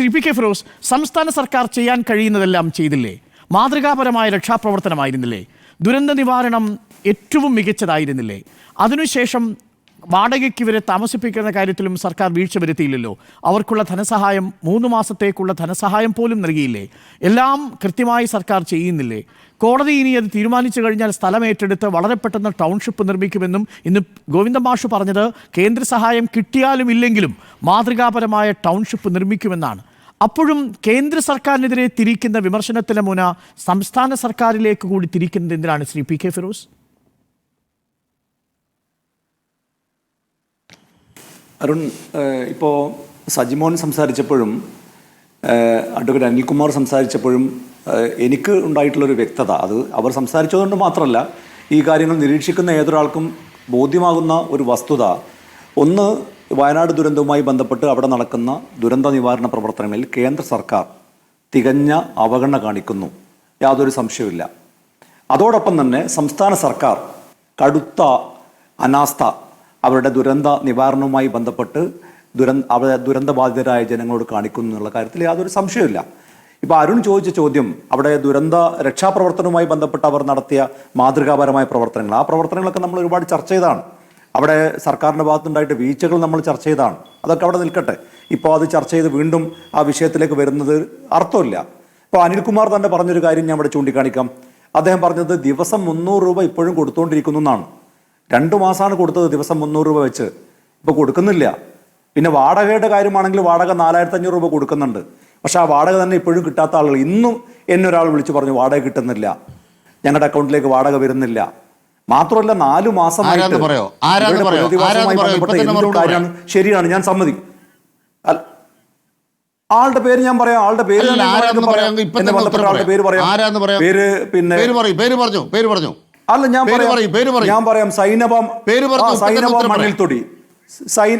Shri P K Firoz. സംസ്ഥാന സർക്കാർ ചെയ്യാൻ കഴിയുന്നതെല്ലാം ചെയ്തില്ലേ? മാതൃകാപരമായ രക്ഷാപ്രവർത്തനമായിരുന്നില്ലേ? ദുരന്ത നിവാരണം ഏറ്റവും മികച്ചതായിരുന്നില്ലേ? അതിനുശേഷം വാടകയ്ക്ക് ഇവരെ താമസിപ്പിക്കുന്ന കാര്യത്തിലും സർക്കാർ വീഴ്ച വരുത്തിയില്ലല്ലോ. അവർക്കുള്ള ധനസഹായം മൂന്ന് മാസത്തേക്കുള്ള ധനസഹായം പോലും നൽകിയില്ലേ? എല്ലാം കൃത്യമായി സർക്കാർ ചെയ്യുന്നില്ലേ? കോടതി ഇനി അത് തീരുമാനിച്ചു കഴിഞ്ഞാൽ സ്ഥലം ഏറ്റെടുത്ത് വളരെ പെട്ടെന്ന് ടൗൺഷിപ്പ് നിർമ്മിക്കുമെന്നും ഇന്ന് ഗോവിന്ദ മാഷ് പറഞ്ഞത് കേന്ദ്ര സഹായം കിട്ടിയാലും ഇല്ലെങ്കിലും മാതൃകാപരമായ ടൗൺഷിപ്പ് നിർമ്മിക്കുമെന്നാണ്. അപ്പോഴും കേന്ദ്ര സർക്കാരിനെതിരെ തിരിക്കുന്ന വിമർശനത്തിലെ മുന സംസ്ഥാന സർക്കാരിലേക്ക് കൂടി തിരിക്കുന്നത് എന്തിനാണ് ശ്രീ പി കെ ഫിറോസ്? അരുൺ ഇപ്പോൾ സജിമോൻ സംസാരിച്ചപ്പോഴും അഡ്വക്കേറ്റ് അനിൽകുമാർ സംസാരിച്ചപ്പോഴും എനിക്ക് ഉണ്ടായിട്ടുള്ളൊരു വ്യക്തത. അത് അവർ സംസാരിച്ചതുകൊണ്ട് മാത്രമല്ല ഈ കാര്യങ്ങൾ നിരീക്ഷിക്കുന്ന ഏതൊരാൾക്കും ബോധ്യമാകുന്ന ഒരു വസ്തുത. ഒന്ന് വയനാട് ദുരന്തവുമായി ബന്ധപ്പെട്ട് അവിടെ നടക്കുന്ന ദുരന്ത നിവാരണ പ്രവർത്തനങ്ങളിൽ കേന്ദ്ര സർക്കാർ തികഞ്ഞ അവഗണന കാണിക്കുന്നു. യാതൊരു സംശയവുമില്ല. അതോടൊപ്പം തന്നെ സംസ്ഥാന സർക്കാർ കടുത്ത അനാസ്ഥ അവരുടെ ദുരന്ത നിവാരണവുമായി ബന്ധപ്പെട്ട് ദുരന്ത അവ ദുരന്തബാധിതരായ ജനങ്ങളോട് കാണിക്കുന്നു എന്നുള്ള കാര്യത്തിൽ യാതൊരു സംശയമില്ല ഇപ്പോൾ അരുൺ ചോദിച്ച ചോദ്യം അവിടെ ദുരന്ത രക്ഷാപ്രവർത്തനവുമായി ബന്ധപ്പെട്ട് അവർ നടത്തിയ മാതൃകാപരമായ പ്രവർത്തനങ്ങൾ. ആ പ്രവർത്തനങ്ങളൊക്കെ നമ്മൾ ഒരുപാട് ചർച്ച ചെയ്താണ്. അവിടെ സർക്കാരിന്റെ ഭാഗത്തുണ്ടായിട്ട് വീഴ്ചകൾ നമ്മൾ ചർച്ച ചെയ്താണ്. അതൊക്കെ അവിടെ നിൽക്കട്ടെ. ഇപ്പോൾ അത് ചർച്ച ചെയ്ത് വീണ്ടും ആ വിഷയത്തിലേക്ക് വരുന്നത് അർത്ഥമില്ല. ഇപ്പോൾ അനിൽകുമാർ തന്നെ പറഞ്ഞൊരു കാര്യം ഞാൻ ഇവിടെ ചൂണ്ടിക്കാണിക്കാം. അദ്ദേഹം പറഞ്ഞത് ദിവസം മുന്നൂറ് രൂപ ഇപ്പോഴും കൊടുത്തുകൊണ്ടിരിക്കുന്നു എന്നാണ്. രണ്ടു മാസമാണ് കൊടുത്തത് ദിവസം മുന്നൂറ് രൂപ വെച്ച്. ഇപ്പോൾ കൊടുക്കുന്നില്ല. പിന്നെ വാടകയുടെ കാര്യമാണെങ്കിൽ വാടക നാലായിരത്തി അഞ്ഞൂറ് രൂപ കൊടുക്കുന്നുണ്ട്. പക്ഷെ ആ വാടക തന്നെ ഇപ്പോഴും കിട്ടാത്ത ആളുകൾ. ഇന്നും എന്നെ ഒരാൾ വിളിച്ചു പറഞ്ഞു വാടക കിട്ടുന്നില്ല. ഞങ്ങളുടെ അക്കൗണ്ടിലേക്ക് വാടക വരുന്നില്ല. മാത്രമല്ല നാലു കാര്യമാണ്. ശരിയാണ് ഞാൻ സമ്മതിക്കും. ആളുടെ പേര് ഞാൻ പറയാം. ആളുടെ പേര് ആളുടെ പേര് പറയാം. പേര് പിന്നെ പേര് പറഞ്ഞു? പേര് പറഞ്ഞു? അല്ല ഞാൻ പറയാം. ഞാൻ പറയാം ആ, സൈനവ മണ്ണിൽ തൊടി.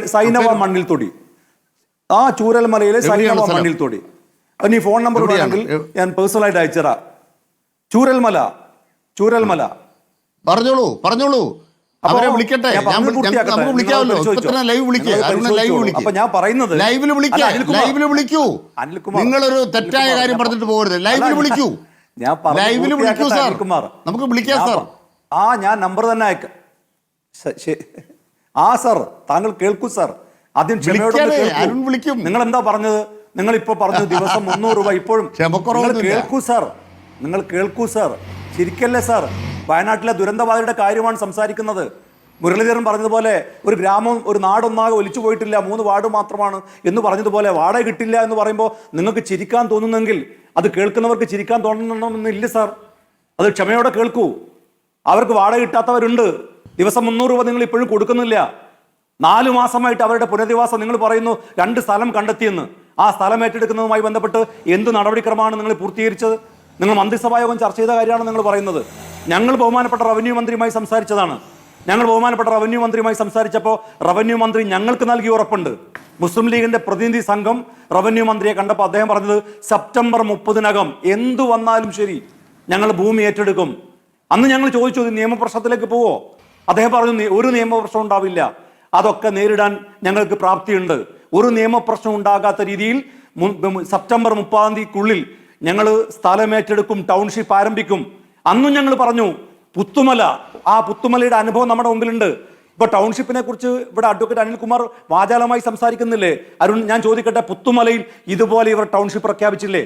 സൈനബം മണ്ണിൽ തൊടി. ആ ചൂരൽമലയിലെ സ്ഥലം? മണ്ണിൽ തൊടി. അതിന് ഈ ഫോൺ നമ്പർ? വേണമെങ്കിൽ ഞാൻ പേഴ്സണലായിട്ട് അയച്ചറാ ചൂരൽമല. ചൂരൽമല. പറഞ്ഞോളൂ പറഞ്ഞോളൂ. അവരെ വിളിക്കട്ടെ. നമുക്ക് വിളിക്കാമല്ലോ. ലൈവ് വിളിക്കുക ലൈവ് വിളിക്കുക ഞാൻ പറയുന്നത് ലൈവിൽ വിളിക്കുക അല്ല, അനിൽകുമാർ. ലൈവിൽ വിളിക്കൂ. നിങ്ങളൊരു തെറ്റായ കാര്യം പറഞ്ഞിട്ട് പോകരുത്. ലൈവിൽ വിളിക്കൂ. ഞാൻ ലൈവിൽ വിളിക്കൂ സാർ. നമുക്ക് വിളിക്കാം സാർ. ആ ഞാൻ നമ്പർ തന്നെ അയക്കാം ആ സാർ. താങ്കൾ കേൾക്കൂ സാർ. ആദ്യം അരുൺ വിളിക്കും. നിങ്ങൾ എന്താ പറഞ്ഞത്? നിങ്ങൾ ഇപ്പൊ പറഞ്ഞു ദിവസം മുന്നൂറ് രൂപ ഇപ്പോഴും. കേൾക്കൂ സാർ. നിങ്ങൾ കേൾക്കൂ സാർ. ശരിക്കല്ലേ സാർ? വയനാട്ടിലെ ദുരന്തബാധയുടെ കാര്യമാണ് സംസാരിക്കുന്നത്. മുരളീധരൻ പറഞ്ഞതുപോലെ ഒരു ഗ്രാമം ഒരു നാടൊന്നാകെ ഒലിച്ചു പോയിട്ടില്ല. മൂന്ന് വാർഡ് മാത്രമാണ് എന്ന് പറഞ്ഞതുപോലെ വാടക കിട്ടില്ല എന്ന് പറയുമ്പോൾ നിങ്ങൾക്ക് ചിരിക്കാൻ തോന്നുന്നെങ്കിൽ അത് കേൾക്കുന്നവർക്ക് ചിരിക്കാൻ തോന്നണമെന്നില്ല സാർ. അത് ക്ഷമയോടെ കേൾക്കൂ. അവർക്ക് വാടക കിട്ടാത്തവരുണ്ട്. ദിവസം മുന്നൂറ് രൂപ നിങ്ങൾ ഇപ്പോഴും കൊടുക്കുന്നില്ല. നാല് മാസമായിട്ട് അവരുടെ പുനരധിവാസം നിങ്ങൾ പറയുന്നു രണ്ട് സ്ഥലം കണ്ടെത്തിയെന്ന്. ആ സ്ഥലം ഏറ്റെടുക്കുന്നതുമായി ബന്ധപ്പെട്ട് എന്ത് നടപടിക്രമമാണ് നിങ്ങൾ പൂർത്തീകരിച്ചത്? നിങ്ങൾ മന്ത്രിസഭായോഗം ചർച്ച ചെയ്ത കാര്യമാണ് നിങ്ങൾ പറയുന്നത്. ഞങ്ങൾ ബഹുമാനപ്പെട്ട റവന്യൂ മന്ത്രിയുമായി സംസാരിച്ചതാണ്. ഞങ്ങൾ ബഹുമാനപ്പെട്ട റവന്യൂ മന്ത്രിയുമായി സംസാരിച്ചപ്പോൾ റവന്യൂ മന്ത്രി ഞങ്ങൾക്ക് നൽകിയ ഉറപ്പുണ്ട്. മുസ്ലിം ലീഗിന്റെ പ്രതിനിധി സംഘം റവന്യൂ മന്ത്രിയെ കണ്ടപ്പോൾ അദ്ദേഹം പറഞ്ഞത് സെപ്റ്റംബർ മുപ്പതിനകം എന്തു വന്നാലും ശരി ഞങ്ങൾ ഭൂമി ഏറ്റെടുക്കും. അന്ന് ഞങ്ങൾ ചോദിച്ചു "ഇത് നിയമപ്രശ്നത്തിലേക്ക് പോവോ? അദ്ദേഹം പറഞ്ഞു ഒരു നിയമപ്രശ്നം ഉണ്ടാവില്ല. അതൊക്കെ നേരിടാൻ ഞങ്ങൾക്ക് പ്രാപ്തിയുണ്ട്. ഒരു നിയമപ്രശ്നം ഉണ്ടാകാത്ത രീതിയിൽ സെപ്റ്റംബർ മുപ്പതാം തീയതിക്കുള്ളിൽ ഞങ്ങൾ സ്ഥലമേറ്റെടുക്കും ടൗൺഷിപ്പ് ആരംഭിക്കും. അന്നും ഞങ്ങൾ പറഞ്ഞു പുത്തുമല. ആ പുത്തുമലയുടെ അനുഭവം നമ്മുടെ മുമ്പിലുണ്ട്. ഇപ്പൊ ടൗൺഷിപ്പിനെ കുറിച്ച് ഇവിടെ അഡ്വക്കേറ്റ് അനിൽകുമാർ വാചാലമായി സംസാരിക്കുന്നില്ലേ? അരുൺ ഞാൻ ചോദിക്കട്ടെ പുത്തുമലയിൽ ഇതുപോലെ ഇവർ ടൗൺഷിപ്പ് പ്രഖ്യാപിച്ചില്ലേ?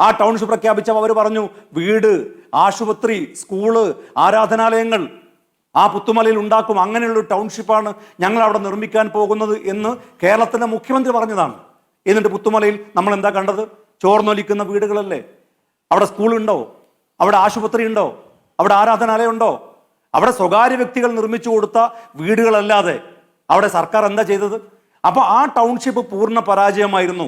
ആ ടൗൺഷിപ്പ് പ്രഖ്യാപിച്ചപ്പോൾ അവർ പറഞ്ഞു വീട് ആശുപത്രി സ്കൂൾ ആരാധനാലയങ്ങൾ ആ പുത്തുമലയിൽ ഉണ്ടാക്കും അങ്ങനെയുള്ള ടൗൺഷിപ്പാണ് ഞങ്ങൾ അവിടെ നിർമ്മിക്കാൻ പോകുന്നത് എന്ന് കേരളത്തിന്റെ മുഖ്യമന്ത്രി പറഞ്ഞതാണ്. എന്നിട്ട് പുത്തുമലയിൽ നമ്മൾ എന്താ കണ്ടത്? ചോർന്നൊലിക്കുന്ന വീടുകളല്ലേ? അവിടെ സ്കൂളുണ്ടോ? അവിടെ ആശുപത്രി ഉണ്ടോ? അവിടെ ആരാധനാലയം ഉണ്ടോ അവിടെ സ്വകാര്യ വ്യക്തികൾ നിർമ്മിച്ചു കൊടുത്ത വീടുകളല്ലാതെ അവിടെ സർക്കാർ എന്താ ചെയ്തത്? അപ്പോൾ ആ ടൗൺഷിപ്പ് പൂർണ പരാജയമായിരുന്നു.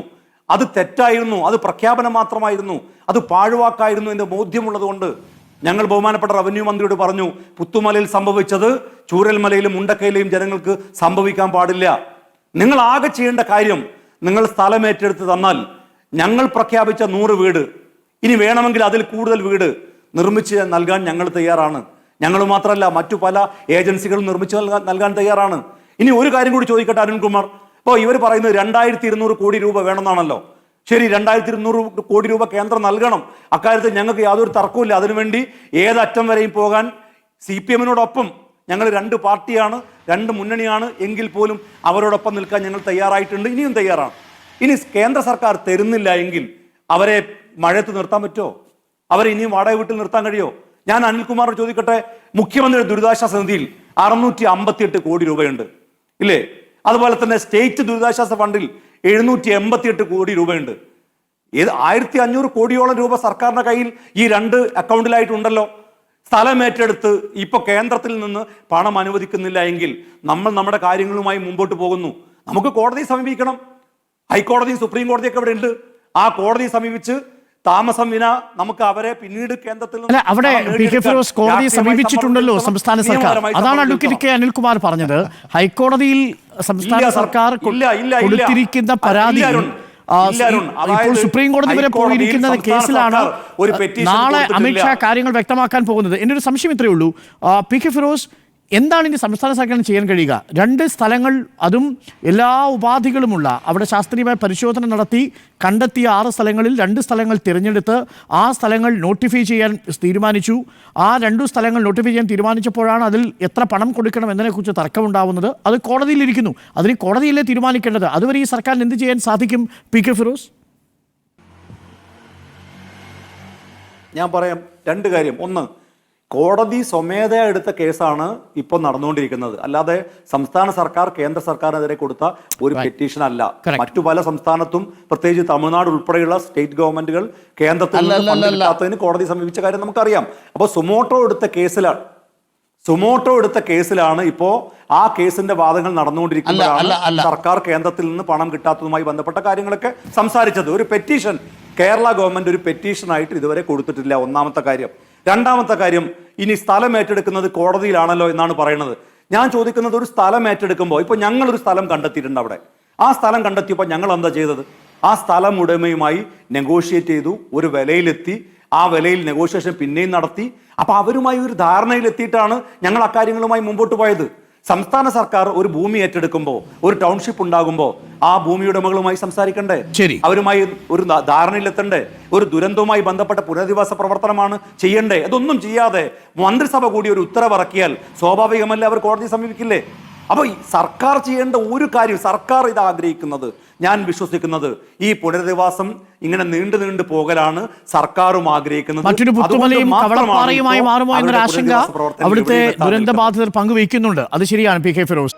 അത് തെറ്റായിരുന്നു. അത് പ്രഖ്യാപനം മാത്രമായിരുന്നു. അത് പാഴുവാക്കായിരുന്നു എന്ന് ബോധ്യമുള്ളത് കൊണ്ട് ഞങ്ങൾ ബഹുമാനപ്പെട്ട റവന്യൂ മന്ത്രിയോട് പറഞ്ഞു പുത്തുമലയിൽ സംഭവിച്ചത് ചൂരൽമലയിലും മുണ്ടക്കയിലെയും ജനങ്ങൾക്ക് സംഭവിക്കാൻ പാടില്ല. നിങ്ങൾ ആകെ ചെയ്യേണ്ട കാര്യം നിങ്ങൾ സ്ഥലം ഏറ്റെടുത്ത് തന്നാൽ ഞങ്ങൾ പ്രഖ്യാപിച്ച നൂറ് വീട് ഇനി വേണമെങ്കിൽ അതിൽ കൂടുതൽ വീട് നിർമ്മിച്ച് നൽകാൻ ഞങ്ങൾ തയ്യാറാണ്. ഞങ്ങൾ മാത്രമല്ല മറ്റു പല ഏജൻസികളും നിർമ്മിച്ച് നൽകാൻ നൽകാൻ തയ്യാറാണ്. ഇനി ഒരു കാര്യം കൂടി ചോദിക്കട്ടെ അരുൺകുമാർ? ഇപ്പോൾ ഇവർ പറയുന്നത് രണ്ടായിരത്തി ഇരുന്നൂറ് കോടി രൂപ വേണമെന്നാണല്ലോ. ശരി രണ്ടായിരത്തി ഇരുന്നൂറ് കോടി രൂപ കേന്ദ്രം നൽകണം. അക്കാര്യത്തിൽ ഞങ്ങൾക്ക് യാതൊരു തർക്കവുമില്ല. അതിനുവേണ്ടി ഏതറ്റം വരെയും പോകാൻ സി പി എമ്മിനോടൊപ്പം ഞങ്ങൾ രണ്ട് പാർട്ടിയാണ് രണ്ട് മുന്നണിയാണ് എങ്കിൽ പോലും അവരോടൊപ്പം നിൽക്കാൻ ഞങ്ങൾ തയ്യാറായിട്ടുണ്ട്. ഇനിയും തയ്യാറാണ്. ഇനി കേന്ദ്ര സർക്കാർ തരുന്നില്ല എങ്കിൽ അവരെ മഴയത്ത് നിർത്താൻ പറ്റുമോ? അവരെ ഇനിയും വാടക വീട്ടിൽ നിർത്താൻ കഴിയുമോ? ഞാൻ അനിൽകുമാർ ചോദിക്കട്ടെ മുഖ്യമന്ത്രിയുടെ ദുരിതാശ്വാസ നിധിയിൽ അറുന്നൂറ്റി അമ്പത്തിയെട്ട് കോടി രൂപയുണ്ട്. ഇല്ലേ? അതുപോലെ തന്നെ സ്റ്റേറ്റ് ദുരിതാശ്വാസ ഫണ്ടിൽ എഴുന്നൂറ്റി എൺപത്തിയെട്ട് കോടി രൂപയുണ്ട്. ഏത് ആയിരത്തി അഞ്ഞൂറ് കോടിയോളം രൂപ സർക്കാരിന്റെ കയ്യിൽ ഈ രണ്ട് അക്കൗണ്ടിലായിട്ടുണ്ടല്ലോ. സ്ഥലം ഏറ്റെടുത്ത് ഇപ്പോൾ കേന്ദ്രത്തിൽ നിന്ന് പണം അനുവദിക്കുന്നില്ല എങ്കിൽ നമ്മൾ നമ്മുടെ കാര്യങ്ങളുമായി മുമ്പോട്ട് പോകുന്നു. നമുക്ക് കോടതിയെ സമീപിക്കണം. ഹൈക്കോടതി സുപ്രീം കോടതിയൊക്കെ ഇവിടെ ഉണ്ട് ആ കോടതിയെ സമീപിച്ച് താമസം വിന നമുക്ക് അവരെ പിന്നീട് കേന്ദ്രത്തിൽ അല്ല അവിടെ പി കെ ഫിറോസ് കോടതിയെ സമീപിച്ചിട്ടുണ്ടല്ലോ സംസ്ഥാന സർക്കാർ. അതാണ് അഡ്വക്കേറ്റ് കെ അനിൽകുമാർ പറഞ്ഞത്. ഹൈക്കോടതിയിൽ സംസ്ഥാന സർക്കാർ. കൊടുത്തിരിക്കുന്ന പരാതി. ഇപ്പോൾ സുപ്രീം കോടതി വരെ പോയിരിക്കുന്ന കേസിലാണ് നാളെ. അമിത്ഷാ കാര്യങ്ങൾ വ്യക്തമാക്കാൻ പോകുന്നത്. എന്റെ ഒരു സംശയം ഇത്രയേ ഉള്ളൂ. പി കെ ഫിറോസ് എന്താണ് ഇനി സംസ്ഥാന സർക്കാരിന് ചെയ്യാൻ കഴിയുക? രണ്ട് സ്ഥലങ്ങൾ അതും എല്ലാ ഉപാധികളുമുള്ള അവിടെ ശാസ്ത്രീയമായ പരിശോധന നടത്തി കണ്ടെത്തിയ ആറ് സ്ഥലങ്ങളിൽ രണ്ട് സ്ഥലങ്ങൾ തിരഞ്ഞെടുത്ത് ആ സ്ഥലങ്ങൾ നോട്ടിഫൈ ചെയ്യാൻ തീരുമാനിച്ചു. ആ രണ്ടു സ്ഥലങ്ങൾ നോട്ടിഫൈ ചെയ്യാൻ തീരുമാനിച്ചപ്പോഴാണ് അതിൽ എത്ര പണം കൊടുക്കണം എന്നതിനെക്കുറിച്ച് തർക്കമുണ്ടാവുന്നത്. അത് കോടതിയിലിരിക്കുന്നു അതിന് കോടതിയിലേ തീരുമാനിക്കേണ്ടത്? അതുവരെ ഈ സർക്കാരിന് എന്ത് ചെയ്യാൻ സാധിക്കും? P K Firoz? ഞാൻ പറയാം രണ്ട് കാര്യം. ഒന്ന് കോടതി സ്വമേധയാ എടുത്ത കേസാണ് ഇപ്പോൾ നടന്നുകൊണ്ടിരിക്കുന്നത്. അല്ലാതെ സംസ്ഥാന സർക്കാർ കേന്ദ്ര സർക്കാരിനെതിരെ കൊടുത്ത ഒരു പെറ്റീഷൻ അല്ല മറ്റു പല സംസ്ഥാനത്തും പ്രത്യേകിച്ച് തമിഴ്നാട് ഉൾപ്പെടെയുള്ള സ്റ്റേറ്റ് ഗവൺമെന്റുകൾ കേന്ദ്രത്തിൽ നിന്ന്. കിട്ടാത്തതിന് കോടതി സമീപിച്ച കാര്യം നമുക്കറിയാം. അപ്പോൾ സുമോട്ടോ എടുത്ത കേസിലാണ് സുമോട്ടോ എടുത്ത കേസിലാണ് ഇപ്പോ ആ കേസിന്റെ വാദങ്ങൾ നടന്നുകൊണ്ടിരിക്കുന്നത്. സർക്കാർ കേന്ദ്രത്തിൽ നിന്ന് പണം കിട്ടാത്തതുമായി ബന്ധപ്പെട്ട കാര്യങ്ങളൊക്കെ സംസാരിച്ചത്. ഒരു പെറ്റീഷൻ. കേരള ഗവൺമെന്റ് ഒരു പെറ്റീഷൻ ആയിട്ട് ഇതുവരെ കൊടുത്തിട്ടില്ല. ഒന്നാമത്തെ കാര്യം. രണ്ടാമത്തെ കാര്യം ഇനി സ്ഥലം ഏറ്റെടുക്കുന്നത് കോടതിയിലാണല്ലോ എന്നാണ് പറയുന്നത്. ഞാൻ ചോദിക്കുന്നത് ഒരു സ്ഥലം ഏറ്റെടുക്കുമ്പോൾ ഇപ്പൊ ഞങ്ങൾ ഒരു സ്ഥലം കണ്ടെത്തിയിട്ടുണ്ട് അവിടെ. ആ സ്ഥലം കണ്ടെത്തിയപ്പോൾ ഞങ്ങൾ എന്താ ചെയ്തത്? ആ സ്ഥലം ഉടമയുമായി നെഗോഷിയേറ്റ് ചെയ്തു ഒരു വിലയിലെത്തി. ആ വിലയിൽ നെഗോഷിയേഷൻ പിന്നെയും നടത്തി. അപ്പോൾ അവരുമായി ഒരു ധാരണയിലെത്തിയിട്ടാണ് ഞങ്ങൾ അക്കാര്യങ്ങളുമായി മുമ്പോട്ട് പോയത്. സംസ്ഥാന സർക്കാർ ഒരു ഭൂമി ഏറ്റെടുക്കുമ്പോൾ ഒരു ടൗൺഷിപ്പ് ഉണ്ടാകുമ്പോൾ ആ ഭൂമി ഉടമകളുമായി സംസാരിക്കണ്ടേ? ശരി. അവരുമായി ഒരു ധാരണയിലെത്തണ്ടേ? ഒരു ദുരന്തവുമായി ബന്ധപ്പെട്ട പുനരധിവാസ പ്രവർത്തനമാണ് ചെയ്യണ്ടേ? അതൊന്നും ചെയ്യാതെ മന്ത്രിസഭ കൂടി ഒരു ഉത്തരവിറക്കിയാൽ സ്വാഭാവികമല്ലേ അവർ കോടതി സമീപിക്കില്ലേ? അപ്പോൾ സർക്കാർ ചെയ്യേണ്ട ഒരു കാര്യം സർക്കാർ ഇത് ആഗ്രഹിക്കുന്നത് ഞാൻ വിശ്വസിക്കുന്നത് ഈ പുനരധിവാസം ഇങ്ങനെ നീണ്ടു നീണ്ടു പോകലാണ് സർക്കാരും ആഗ്രഹിക്കുന്നത്. മറ്റൊരു പുത്തുമലയും കവളപ്പാറയുമായി മാറുമോ എന്നൊരു ആശങ്ക അവിടുത്തെ ഇവിടെ ദുരന്ത ബാധിതർ പങ്കുവയ്ക്കുന്നുണ്ട്. അത് ശരിയാണ് പി കെ ഫിറോസ്.